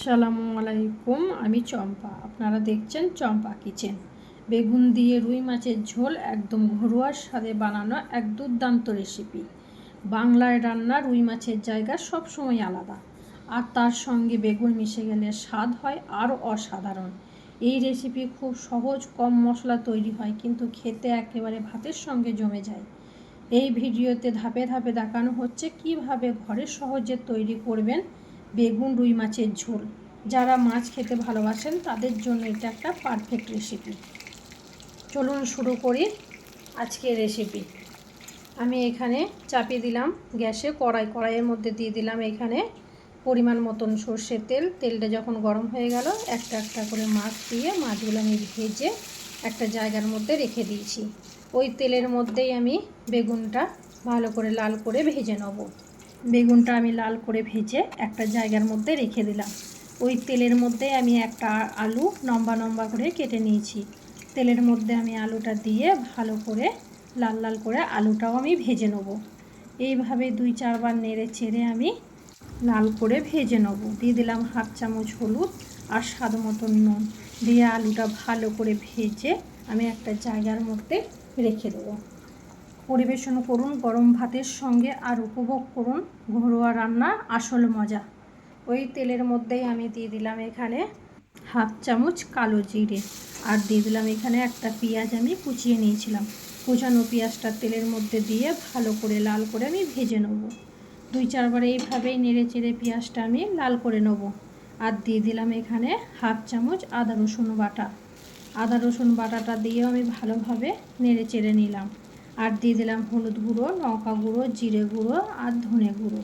আসসালামু আলাইকুম, আমি চম্পা। আপনারা দেখছেন চম্পা কিচেন। বেগুন দিয়ে রুই মাছের ঝোল, একদম ঘরোয়ার স্বাদে বানানো এক দুর্দান্ত রেসিপি। বাংলায় রান্না রুই মাছের জায়গা সবসময় আলাদা। আর তার সঙ্গে বেগুন মিশে গেলে স্বাদ হয় আরও অসাধারণ। এই রেসিপি খুব সহজ, কম মশলা তৈরি হয়, কিন্তু খেতে একেবারে ভাতের সঙ্গে জমে যায়। এই ভিডিওতে ধাপে ধাপে দেখানো হচ্ছে কীভাবে ঘরে সহজে তৈরি করবেন বেগুন, রুই মাছের ঝোল। যারা মাছ খেতে ভালোবাসেন, তাদের জন্য এটা একটা পারফেক্ট রেসিপি চলুন শুরু করি আজকের রেসিপি আমি এখানে চাপিয়ে দিলাম গ্যাসে, কড়াই, কড়াইয়ের মধ্যে দিয়ে দিলাম এখানে পরিমাণ মতন সর্ষের তেল। তেলটা যখন গরম হয়ে গেল, একটা একটা করে মাছ দিয়ে মাছগুলো আমি ভেজে একটা জায়গার মধ্যে রেখে দিয়েছি। ওই তেলের মধ্যেই আমি বেগুনটা ভালো করে লাল করে ভেজে নেব। বেগুনটা আমি লাল করে ভেজে একটা জায়গার মধ্যে রেখে দিলাম। ওই তেলের মধ্যে আমি একটা আলু লম্বা লম্বা করে কেটে নিয়েছি। তেলের মধ্যে আমি আলুটা দিয়ে ভালো করে লাল লাল করে আলুটাও আমি ভেজে নেব। এইভাবে দুই চারবার নেড়ে চেড়ে আমি লাল করে ভেজে নেব। দিয়ে দিলাম হাফ চামচ হলুদ আর স্বাদ মতন নুন। দিয়ে আলুটা ভালো করে ভেজে আমি একটা জায়গার মধ্যে রেখে দেবো। পরিবেশন করুন, গরম ভাতের সঙ্গে আর উপভোগ করুন। ঘরোয়া রান্না, আসল মজা। ওই তেলের মধ্যেই আমি দিয়ে দিলাম এখানে হাফ চামচ কালো জিরে। আর দিয়ে দিলাম এখানে একটা পেঁয়াজ আমি কুচিয়ে নিয়েছিলাম। কুচানো পেঁয়াজটা তেলের মধ্যে দিয়ে ভালো করে লাল করে আমি ভেজে নেব। দুই চারবার এইভাবেই নেড়ে চেড়ে পেঁয়াজটা আমি লাল করে নেব। আর দিয়ে দিলাম এখানে হাফ চামচ আদা রসুন বাটা। আদা রসুন বাটাটা দিয়েও আমি ভালোভাবে নেড়ে চেড়ে নিলাম। আর দিয়ে দিলাম হলুদ গুঁড়ো, লঙ্কা গুঁড়ো, জিরে গুঁড়ো আর ধনে গুঁড়ো।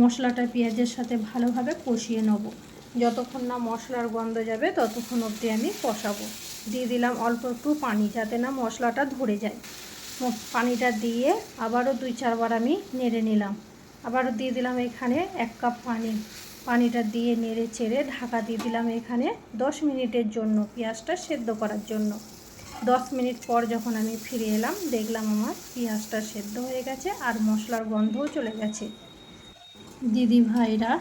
মশলাটা পেঁয়াজের সাথে ভালোভাবে কষিয়ে নেব। যতক্ষণ না মশলার গন্ধ যাবে, ততক্ষণ অবধি আমি কষাবো। দিয়ে দিলাম অল্প একটু পানি, যাতে না মশলাটা ধরে যায়। পানিটা দিয়ে আবারও দুই চারবার আমি নেড়ে নিলাম। আবারও দিয়ে দিলাম এখানে এক কাপ পানি। পানিটা দিয়ে নেড়ে চেড়ে ঢাকা দিয়ে দিলাম এখানে দশ মিনিটের জন্য, পেঁয়াজটা সেদ্ধ করার জন্য। দশ মিনিট পর যখন আমি ফিরে এলাম, দেখলাম আমার পেঁয়াজটা সেদ্ধ হয়ে গেছে আর মশলার গন্ধও চলে গেছে। দিদি ভাইরা,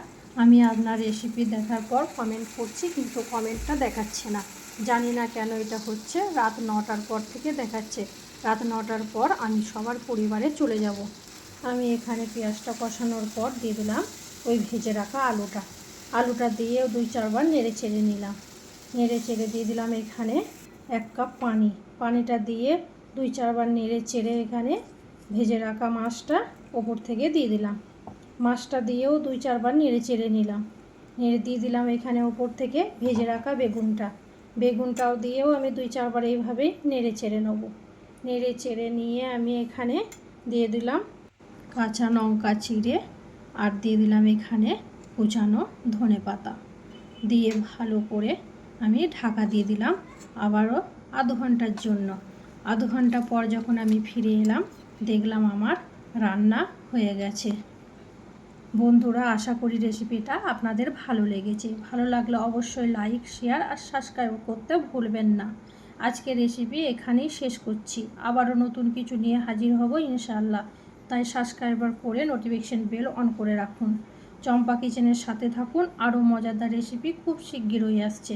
আমি আপনার রেসিপি দেখার পর কমেন্ট করছি, কিন্তু কমেন্টটা দেখাচ্ছে না। জানি না কেন এটা হচ্ছে, রাত নটার পর থেকে দেখাচ্ছে। রাত নটার পর আমি সবার পরিবারে চলে যাব। আমি এখানে পেঁয়াজটা কষানোর পর দিয়ে দিলাম ওই ভেজে রাখা আলুটা। আলুটা দিয়েও দুই চারবার নেড়ে চেড়ে নিলাম। নেড়ে চেড়ে দিয়ে দিলাম এখানে এক কাপ পানি। পানিটা দিয়ে দুই চারবার নেড়ে চেড়ে এখানে ভেজে রাখা মাছটা ওপর থেকে দিয়ে দিলাম। মাছটা দিয়েও দুই চারবার নেড়ে চেড়ে নিলাম। নেড়ে দিয়ে দিলাম এখানে ওপর থেকে ভেজে রাখা বেগুনটা। বেগুনটাও দিয়েও আমি দুই চারবার এইভাবেই নেড়ে চেড়ে নেব। নেড়ে চেড়ে নিয়ে আমি এখানে দিয়ে দিলাম কাঁচা লঙ্কা চিড়ে আর দিয়ে দিলাম এখানে কুচানো ধনে পাতা। দিয়ে ভালো করে আমি ঢাকা দিয়ে দিলাম আবারও আধ ঘণ্টার জন্য। আধ ঘণ্টা পর যখন আমি ফিরে এলাম, দেখলাম আমার রান্না হয়ে গেছে। বন্ধুরা, আশা করি রেসিপিটা আপনাদের ভালো লেগেছে। ভালো লাগলে অবশ্যই লাইক শেয়ার আর সাবস্ক্রাইব করতে ভুলবেন না। আজকে রেসিপি এখানেই শেষ করছি। আবারও নতুন কিছু নিয়ে হাজির হব ইনশাল্লাহ তাই সাবস্ক্রাইবার করে নোটিফিকেশান বেল অন করে রাখুন। চম্পা কিচেনের সাথে থাকুন। আরও মজাদার রেসিপি খুব শিগগিরই আসছে।